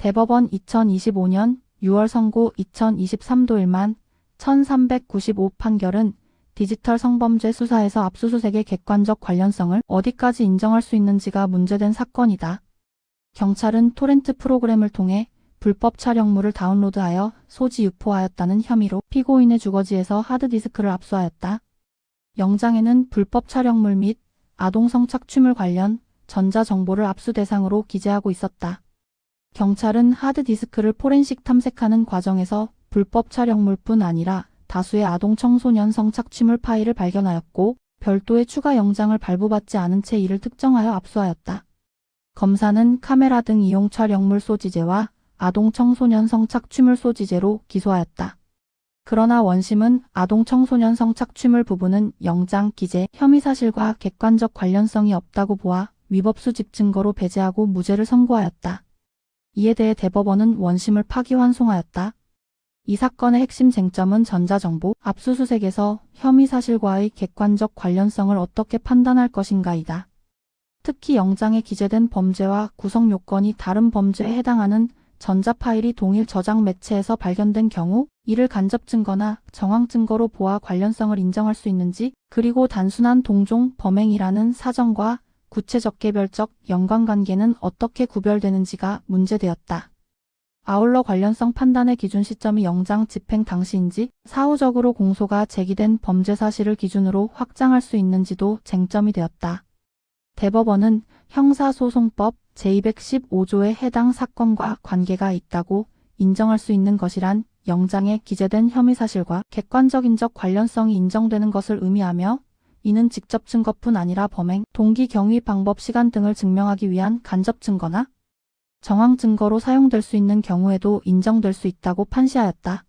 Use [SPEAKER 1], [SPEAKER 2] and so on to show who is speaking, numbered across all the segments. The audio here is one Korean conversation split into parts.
[SPEAKER 1] 대법원 2025년 6월 선고 2023도 1만 1395 판결은 디지털 성범죄 수사에서 압수수색의 객관적 관련성을 어디까지 인정할 수 있는지가 문제된 사건이다. 경찰은 토렌트 프로그램을 통해 불법 촬영물을 다운로드하여 소지 유포하였다는 혐의로 피고인의 주거지에서 하드디스크를 압수하였다. 영장에는 불법 촬영물 및 아동 성착취물 관련 전자정보를 압수 대상으로 기재하고 있었다. 경찰은 하드디스크를 포렌식 탐색하는 과정에서 불법 촬영물뿐 아니라 다수의 아동 청소년 성착취물 파일을 발견하였고 별도의 추가 영장을 발부받지 않은 채 이를 특정하여 압수하였다. 검사는 카메라 등 이용 촬영물 소지죄와 아동 청소년 성착취물 소지죄로 기소하였다. 그러나 원심은 아동 청소년 성착취물 부분은 영장 기재 혐의 사실과 객관적 관련성이 없다고 보아 위법 수집 증거로 배제하고 무죄를 선고하였다. 이에 대해 대법원은 원심을 파기환송하였다. 이 사건의 핵심 쟁점은 전자정보 압수수색에서 혐의 사실과의 객관적 관련성을 어떻게 판단할 것인가이다. 특히 영장에 기재된 범죄와 구성 요건이 다른 범죄에 해당하는 전자 파일이 동일 저장 매체에서 발견된 경우 이를 간접 증거나 정황 증거로 보아 관련성을 인정할 수 있는지 그리고 단순한 동종 범행이라는 사정과 구체적 개별적 연관관계는 어떻게 구별되는지가 문제되었다. 아울러 관련성 판단의 기준 시점이 영장 집행 당시인지 사후적으로 공소가 제기된 범죄 사실을 기준으로 확장할 수 있는지도 쟁점이 되었다. 대법원은 형사소송법 제215조에 해당 사건과 관계가 있다고 인정할 수 있는 것이란 영장에 기재된 혐의 사실과 객관적 인적 관련성이 인정되는 것을 의미하며 이는 직접 증거뿐 아니라 범행, 동기 경위 방법 시간 등을 증명하기 위한 간접 증거나 정황 증거로 사용될 수 있는 경우에도 인정될 수 있다고 판시하였다.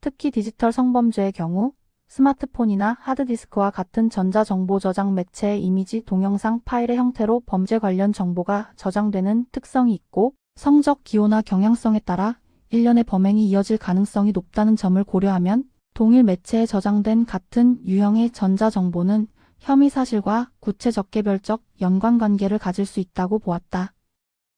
[SPEAKER 1] 특히 디지털 성범죄의 경우 스마트폰이나 하드디스크와 같은 전자정보 저장 매체의 이미지 동영상 파일의 형태로 범죄 관련 정보가 저장되는 특성이 있고 성적 기호나 경향성에 따라 일련의 범행이 이어질 가능성이 높다는 점을 고려하면 동일 매체에 저장된 같은 유형의 전자정보는 혐의 사실과 구체적 개별적 연관관계를 가질 수 있다고 보았다.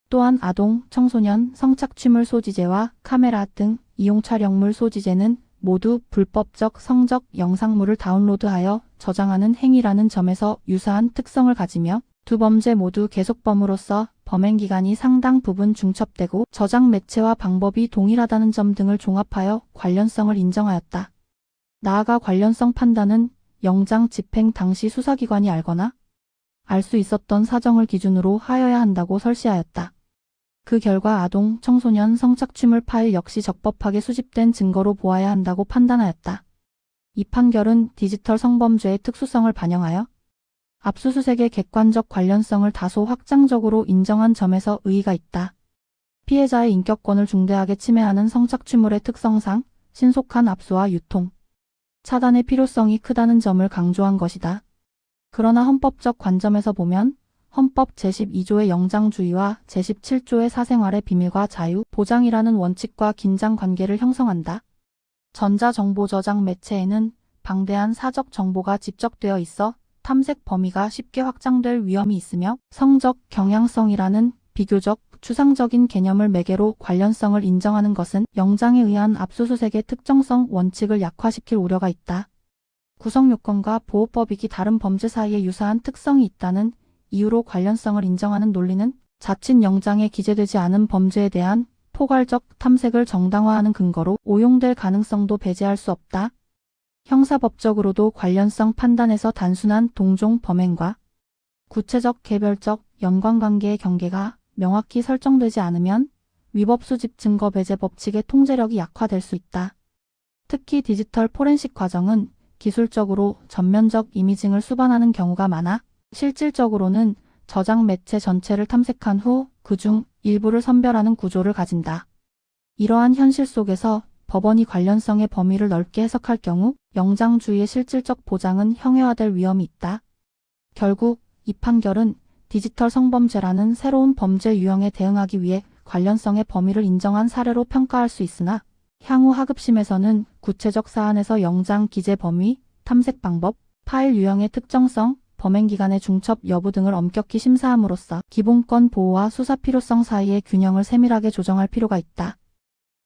[SPEAKER 1] 또한 아동, 청소년, 성착취물 소지죄와 카메라 등 이용 촬영물 소지죄는 모두 불법적 성적 영상물을 다운로드하여 저장하는 행위라는 점에서 유사한 특성을 가지며 두 범죄 모두 계속범으로서 범행 기간이 상당 부분 중첩되고 저장 매체와 방법이 동일하다는 점 등을 종합하여 관련성을 인정하였다. 나아가 관련성 판단은 영장 집행 당시 수사기관이 알거나 알 수 있었던 사정을 기준으로 하여야 한다고 설시하였다. 그 결과 아동, 청소년 성착취물 파일 역시 적법하게 수집된 증거로 보아야 한다고 판단하였다. 이 판결은 디지털 성범죄의 특수성을 반영하여 압수수색의 객관적 관련성을 다소 확장적으로 인정한 점에서 의의가 있다. 피해자의 인격권을 중대하게 침해하는 성착취물의 특성상 신속한 압수와 유통, 차단의 필요성이 크다는 점을 강조한 것이다. 그러나 헌법적 관점에서 보면 헌법 제12조의 영장주의와 제17조의 사생활의 비밀과 자유, 보장이라는 원칙과 긴장 관계를 형성한다. 전자정보 저장 매체에는 방대한 사적 정보가 집적되어 있어 탐색 범위가 쉽게 확장될 위험이 있으며 성적 경향성이라는 비교적 추상적인 개념을 매개로 관련성을 인정하는 것은 영장에 의한 압수수색의 특정성 원칙을 약화시킬 우려가 있다. 구성 요건과 보호법익이 다른 범죄 사이에 유사한 특성이 있다는 이유로 관련성을 인정하는 논리는 자칫 영장에 기재되지 않은 범죄에 대한 포괄적 탐색을 정당화하는 근거로 오용될 가능성도 배제할 수 없다. 형사법적으로도 관련성 판단에서 단순한 동종 범행과 구체적 개별적 연관관계의 경계가 명확히 설정되지 않으면 위법 수집 증거 배제 법칙의 통제력이 약화될 수 있다. 특히 디지털 포렌식 과정은 기술적으로 전면적 이미징을 수반하는 경우가 많아 실질적으로는 저장 매체 전체를 탐색한 후 그중 일부를 선별하는 구조를 가진다. 이러한 현실 속에서 법원이 관련성의 범위를 넓게 해석할 경우 영장주의의 실질적 보장은 형해화될 위험이 있다. 결국 이 판결은 디지털 성범죄라는 새로운 범죄 유형에 대응하기 위해 관련성의 범위를 인정한 사례로 평가할 수 있으나 향후 하급심에서는 구체적 사안에서 영장 기재 범위, 탐색 방법, 파일 유형의 특정성, 범행 기간의 중첩 여부 등을 엄격히 심사함으로써 기본권 보호와 수사 필요성 사이의 균형을 세밀하게 조정할 필요가 있다.